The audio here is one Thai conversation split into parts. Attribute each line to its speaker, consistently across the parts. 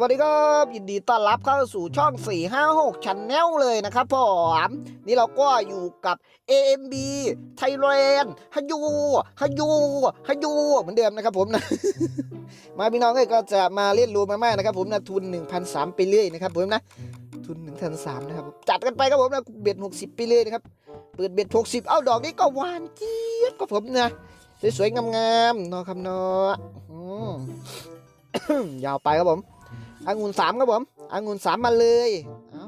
Speaker 1: วัสดีครับยินดีต้อนรับเข้าสู่ช่อง 456 Channel เลยนะครับผมนี่เราก็อยู่กับ AMB Thailand ฮัยูฮัยูฮัยูเหมือนเดิมนะครับผมนะ มาพี่น้องก็จะมาเล่นรูมาม่านะครับผมนะทุน 1,003ไปเรื่อยนะครับผมนะ ทุน 1,003นะครับจัดกันไปครับผมนะเบ็ด60 ไปเลยนะครับ เปิดเบ็ด60 เอ้าดอกนี้ก็หวานเจี๊ยบครับผมนะสวยๆงามๆนาะครับนอยาวไปครับผม องุ่นสามครับผมองุ่นสามมาเลยเอา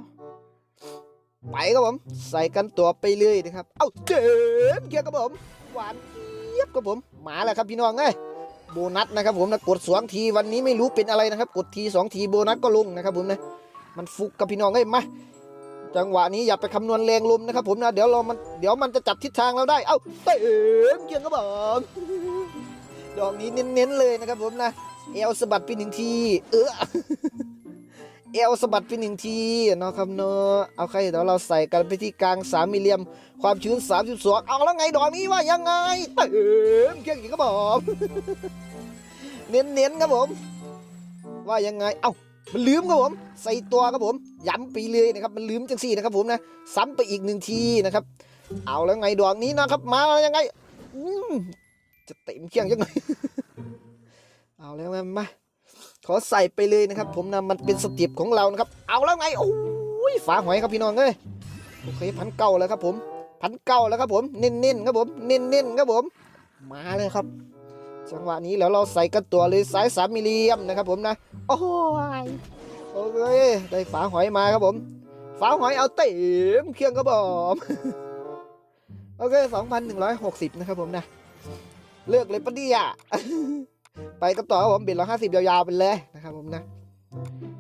Speaker 1: ไปครับผมใส่กันตัวไปเลยนะครับ เอ้าเจิมเกียร์ครับผมหวานเจี๊ยบครับผมหมาแล้วครับพี่น้องเอ้ยโบนัสนะครับผมนะกดสองทีวันนี้ไม่รู้เป็นอะไรนะครับ กดทีสองทีโบนัสก็ลงนะครับผมนะมันฟุกกับพี่น้องเอ้ยมาจังหวะนี้อย่าไปคำนวณแรงลมนะครับผมนะเดี๋ยวเรามันเดี๋ยวมันจะจับทิศทางเราได้ เอ้าเต็มเกียร์ครับผมดอกนี้เน้นๆเลยนะครับผมนะเอวสะบัดไปหนึ่งที เออ เอวสะบัดไปหนึ่งทีเนาะครับเนาะเอาใครเดี๋ยวเราใส่กันไปที่กลางสามมิลลิมความชื้น32เอาแล้วไงดอกนี้ว่ายังไงเติมเครื่องอีกครับผมเน้นๆครับผม ว่ายังไงเอ้ามันลืมครับผม ใส่ตัวครับผมย้ำไปเลยนะครับ มันลืมจังสี่นะครับผมนะซ้ำไปอีกหนึ่งทีนะครับ เอาแล้วไงดอกนี้นะครับมาแล้วยังไงอืจะเต็มเครื่องยังไงเอาแล้วมา อใส่ไปเลยนะครับ ผมนะมันเป็นสเติปของเรานะครับ เอาแล้วไงโอ้ยฝาหอยครับพี่น้องเอ้ยโอเคพันเก้าแล้วครับ ผมพันเก้าแล้วครับผมเน้นๆครับผมเน้นๆครับผม มาเลยครับ จังหวะนี้แล้วเราใส่กันตัวเลยสายสามมิลลิมนะครับ ผมนะโอ้ยโอเคได้ฝาหอยมาครับผมฝาหอยเอาเต็มเครื่องครับผมโอเคสองพันหนึ่งร้อยหกสิบนะครับผมนะเลือกเลยปะเนี่ย ไปกันต่อครับผมบิดร้อยห้าสิบยาวๆไปเลยนะครับผมนะ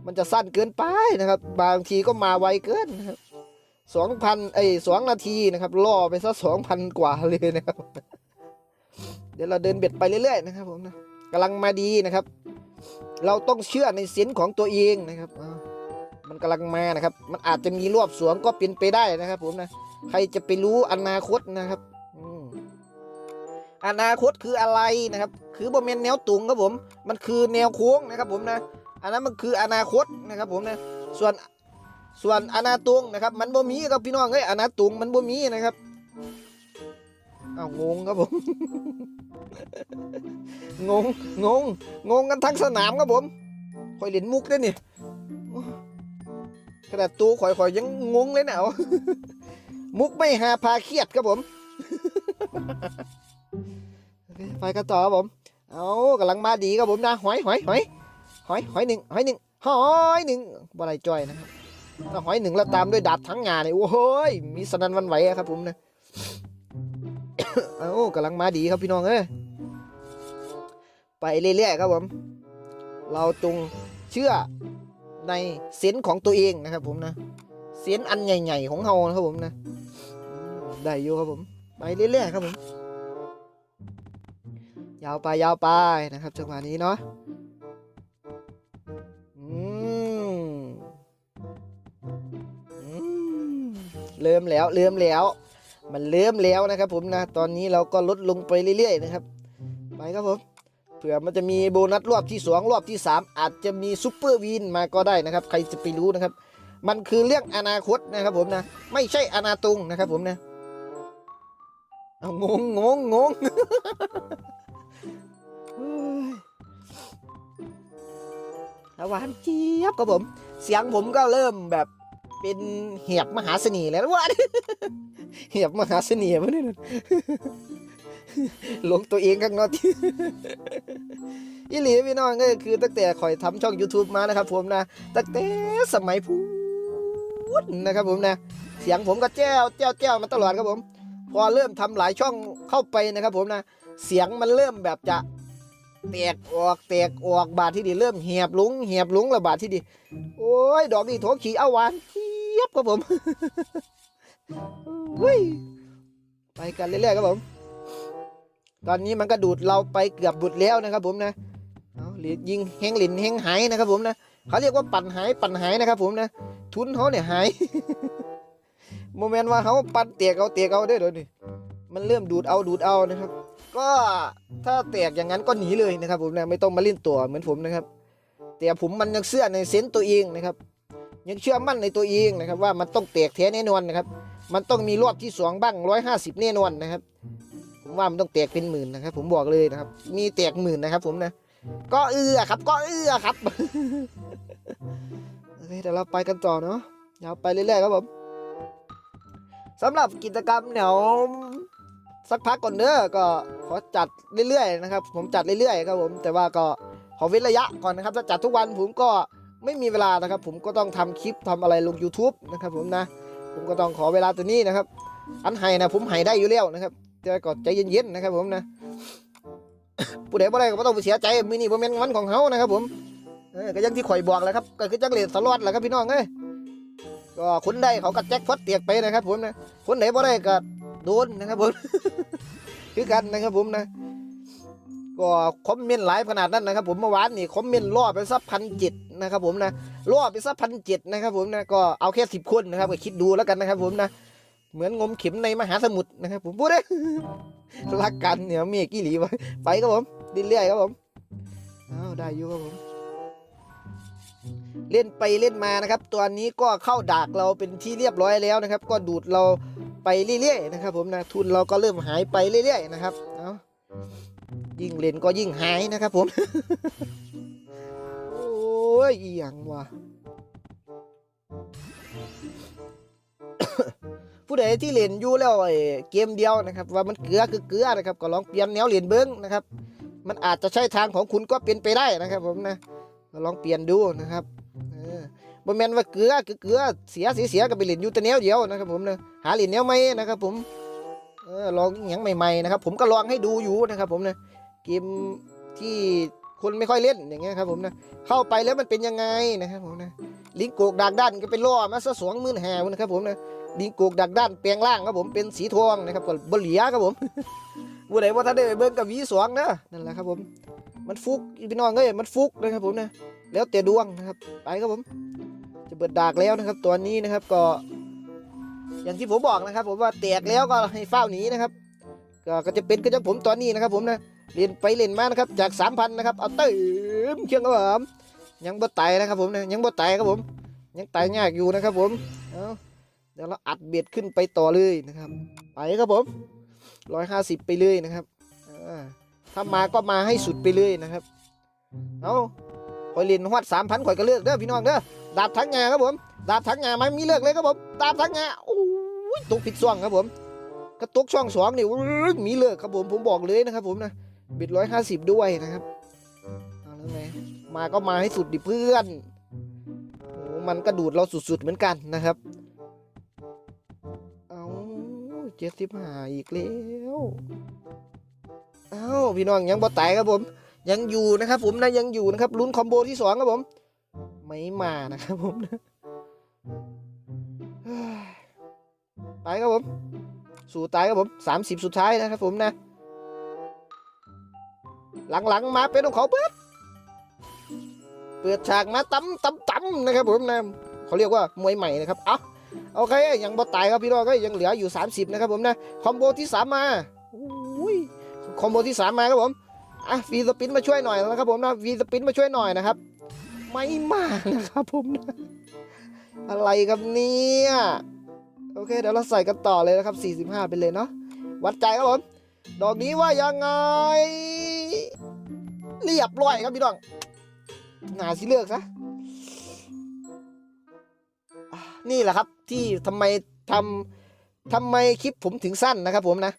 Speaker 1: มันจะสั้นเกินไปนะครับ บางทีก็มาไวเกินนะครับสองพันไอ้สองนาทีนะครับล่อไปซะสองพันกว่าเลยนะครับ เดี๋ยวเราเดินเบ็ดไปเรื่อยๆนะครับ ผมนะกำลังมาดีนะครับ เราต้องเชื่อในเสียงของตัวเองนะครับมันกำลังมานะครับ มันอาจจะมีรวบสวงก็เป็นไปได้นะครับ ผมนะ ใครจะไปรู้อนาคตนะครับ อนาคตคืออะไรนะครับ คือบมเมนแนวตุงครับผม มันคือแนวโค้งนะครับผมนะ อันนั้นมันคืออนาคตนะครับผมนะ ส่วนส่วนอนาตุงนะครับ มันบ่มีครับพี่น้องเอ้ยอนาตุงมันบ่มีนะครับอ้าวงงครับผม งง งง งงกันทั้งสนามครับผมคอยเล่นมุกได้วยนี่โอ้ขนาดตัวข่อยๆยังงงเลยเนะเอามุกไม่หาพาเครียดครับผม ไปกันต่อครับผม เอากำลังมาดีครับผมนะหอยหอยหอยหอยหอยหนึ่งหอยหนึ่งหอยหนึ่งบอะไรจอยนะครับถ้าหอยหนึ่งแล้วตามด้วยดาบทั้งงานเนี่ยโอ้โหยมีสนันวันไหวครับผมนะเอากำลังมาดีครับพี่น้องเอ้ยไปเรื่อยๆครับผม เราจงเชื่อในเซนส์ของตัวเองนะครับผมนะเซนส์อันใหญ่ๆของเรานะครับผมนะ ได้อยู่ครับผม ไปเรื่อยๆครับผม ยาวไปยาวไปนะครับจังหวะนี้เนาะอืมอืมเริ่มแล้วเริ่มแล้ว มันเริ่มแล้วนะครับ ผมนะ ตอนนี้เราก็ลดลงไปเรื่อยๆนะครับ ไปครับผม เผื่อมันจะมีโบนัสรอบที่สองรอบที่สามอาจจะมีซูเปอร์วินมาก็ได้นะครับ ใครจะไปรู้นะครับ มันคือเรื่องอนาคตนะครับผมนะ ไม่ใช่อนาตุงนะครับผมนะเอางงงงง หวานเจี๊ยบครับผม เสียงผมก็เริ่มแบบเป็นเหียบมหาเสน่ห์แล้วว่าเหียบมหาเสน่ห์วะเนี่ยลงตัวเองข้างนอกที่อีหลีพี่น้องก็คือตั้งแต่ข่อยทำช่อง YouTube มานะครับ ผมนะตั้งแต่สมัยพูดนะครับ ผมนะ เสียงผมก็แจ้วแจ้วแจ้วมาตลอดครับผม พอเริ่มทำหลายช่องเข้าไปนะครับ ผมนะ เสียงมันเริ่มแบบจะ แตกออกแตกออกบาดที่ดีเริ่มเหียบลุงเหียบลุงระบาดที่ดี โอ้ย ดอกนี่โถขี่เอาหวานเทียบครับผมเฮ้ยไปกันเรื่อยๆครับผม ตอนนี้มันก็ดูดเราไปเกือบบุดแล้วนะครับ ผมนะเอาหรือยิงแห้งหลินแห้งหายนะครับ ผมนะเขาเรียกว่าปั่นหายปั่นหายนะครับ ผมนะ ทุนเขาเนี่ยหายโมเมนต์ว่าเขาปั่นเตียกเอาเตียกเอาได้เดี๋ยนี้มันเริ่มดูดเอาดูดเอานะครับ ก็ถ้าแตกอย่างนั้นก็หนีเลยนะครับ ผมนะไม่ต้องมาเล่นตัวเหมือนผมนะครับ แต่ผมมันยังเชื่อในเซนส์ตัวเองนะครับ ยังเชื่อมั่นในตัวเองนะครับ ว่ามันต้องแตกแท้แน่นอนนะครับ มันต้องมีรอบที่สองบ้างร้อยห้าสิบแน่นอนนะครับ ผมว่ามันต้องแตกเป็นหมื่นนะครับ ผมบอกเลยนะครับ มีแตกหมื่นนะครับ ผมนะก็เอือครับ ก็เอือครับโอเคเดี๋ยวเราไปกันต่อเนาะเดี๋ยวไปเรื่อยๆครับผมสำหรับกิจกรรมเดี๋ยว สักพักก่อนเด้อก็ขอจัดเรื่อยๆนะครับ ผมจัดเรื่อยๆครับผมแต่ว่าก็ขอเว้นระยะก่อนนะครับถ้าจัดทุกวันผมก็ไม่มีเวลานะครับ ผมก็ต้องทำคลิปทำอะไรลง YouTube นะครับผมนะ ผมก็ต้องขอเวลาตัวนี้นะครับ อันไห้นะผมไห้ได้อยู่แล้วนะครับแต่ก็ใจเย็นๆนะครับ ผมนะผู้ใดบ่ได้ก็บ่ต้องไปเสียใจมือนี้บ่แม่นวันของเฮานะครับ ผมเออก็ยังที่ข่อยบอกแหละครับ ก็คือจังเลดสลอตแหละครับพี่น้องเอ้ยก็คนใดเขาก็แจ็คพอตเตียกไปนะครับ ผมนะคนไหนบ่ได้ก็ โดนนะครับผม คือกันนะครับผมนะก็คอมเมนต์หลายขนาดนั้นนะครับ ผมเมื่อวานนี่คอมเมนต์ล่อไปสักพันเจ็ดนะครับผมนะล่อไปสักพันเจ็ดนะครับผมนะก็เอาแค่สิบคนนะครับก็คิดดูแล้วกันนะครับ ผมนะเหมือนงมเข็มในมหาสมุทรนะครับผมพูดได้รักกันเนี่ยเมียกี่หลีไปไปครับผมดินเรื่อยครับผมอ้าวได้อยู่ครับผมเล่นไปเล่นมานะครับ ตัวนี้ก็เข้าดากเราเป็นที่เรียบร้อยแล้วนะครับ ก็ดูดเรา ไปเรื่อยๆนะครับ ผมนะทุนเราก็เริ่มหายไปเรื่อยๆนะครับเอายิ่งเล่นก็ยิ่งหายนะครับ ผมโอ้ยอีหยังวะผู้ใดที่เล่นอยู่แล้วไอ้เกมเดียวนะครับ ว่ามันเกลือคือเกลือนะครับ ก็ลองเปลี่ยนแนวเล่นเบิ้งนะครับ มันอาจจะใช่ทางของคุณก็เป็นไปได้นะครับ ผมนะลองเปลี่ยนดูนะครับ บ่แม่นว่าเกลือเกลือเสียเสียเสียก็ไปเล่นอยู่แต่แนวเดียวนะครับผมนะหาเล่นแนวใหม่นะครับผมเออลองอย่างใหม่ๆนะครับผมก็ลองให้ดูอยู่นะครับผมนะเกมที่คนไม่ค่อยเล่นอย่างเงี้ยครับผมนะเข้าไปแล้วมันเป็นยังไงนะครับผมนะลิงโกกดากด้านก็ไปล่อมาซะสองหมื่นแห่นะครับผมนะดิงโกกดักด้านแปลงร่างครับผมเป็นสีทองนะครับก็บเหลียครับผมผู้ใดว่าถ้าได้ไปเบิ่งกับวีสองนะนั่นแหละครับผมมันฟุกพี่น้องเอ้ยมันฟุกนะครับผมนะแล้วแต่ดวงนะครับไปครับผม เปิดดากแล้วนะครับ ตัวนี้นะครับก็ อย่างที่ผมบอกนะครับ ผมว่าแตกแล้วก็ให้เฝ้าหนีนะครับ ก็จะเป็นก็จะผมตอนนี้นะครับ ผมนะเรียนไปเรียนมานะครับ จากสามพันนะครับเอาเติมเครื่องครับผมยังบ่ตายนะครับ ผมนะยังบ่ตายครับผม ยังตายยากอยู่นะครับ ผมเอาเดี๋ยวเราอัดเบ็ดขึ้นไปต่อเลยนะครับ ไปครับผมร้อยห้าสิบไปเลยนะครับถ้ามาก็มาให้สุดไปเลยนะครับเอา คอยเรียนฮอดสามพันข่อยก็เลือกเด้อพี่น้องเด้อดาบทั้งงาครับผมดาบทั้งงาไม่มีเลือกเลยครับผมดาบทั้งงาโอ้ยตกผิดช่องครับผมกระตุกช่องสองนี่ยมีเลือกครับผมผมบอกเลยนะครับผมนะบิดร้อยห้าสิบด้วยนะครับเอาแล้วไงมาก็มาให้สุดดิเพื่อนโอ้มันก็ดูดเราสุดๆเหมือนกันนะครับเอาเจ็ดสิบห้าอีกแล้วเอ้าพี่น้องยังบ่ตายครับผม ยังอยู่นะครับผมนะยังอยู่นะครับลุ้นคอมโบที่สองครับผมไม่มานะครับผมนะไปครับผม สู่ตายครับผมสามสิบสุดท้ายนะครับผมนะ หลังๆมาเป็นของเขาเปิดเปิดฉากมาตั้มตั้มตั้มนะครับผมนะเขาเรียกว่ามวยใหม่นะครับเอ้าโอเคยังบ่ตายครับพี่น้องก็ยังเหลืออยู่ 30 นะครับผมนะคอมโบที่ 3 มาอุ้ยคอมโบที่ 3 มาครับผม อะวีสปินมาช่วยหน่อยนะครับผมนะวีสปินมาช่วยหน่อยนะครับ ไม่มานะครับผมนะอะไรครับเนี่ยโอเคเดี๋ยวเราใส่กันต่อเลยนะครับ 45 ไปเลยเนาะวัดใจครับผมดอกนี้ว่ายังไง เรียบร้อยครับพี่น้องหนาสิเลือกซะนี่แหละครับที่ทำไมทำทำไมคลิปผมถึงสั้นนะครับผมนะ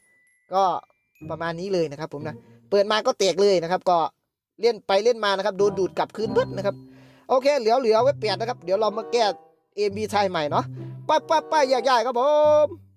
Speaker 1: ก็ประมาณนี้เลยนะครับผมนะ เปิดมาก็แตกเลยนะครับ ก็เล่นไปเล่นมานะครับโดนดูดกลับคืนเบิดนะครับ โอเค เหลือเหลือไว้เปลี่ยนนะครับ เดี๋ยวเรามาแก้เอ็มบีไทยใหม่เนาะไป้าป้าป้าแยกย้ายครับผม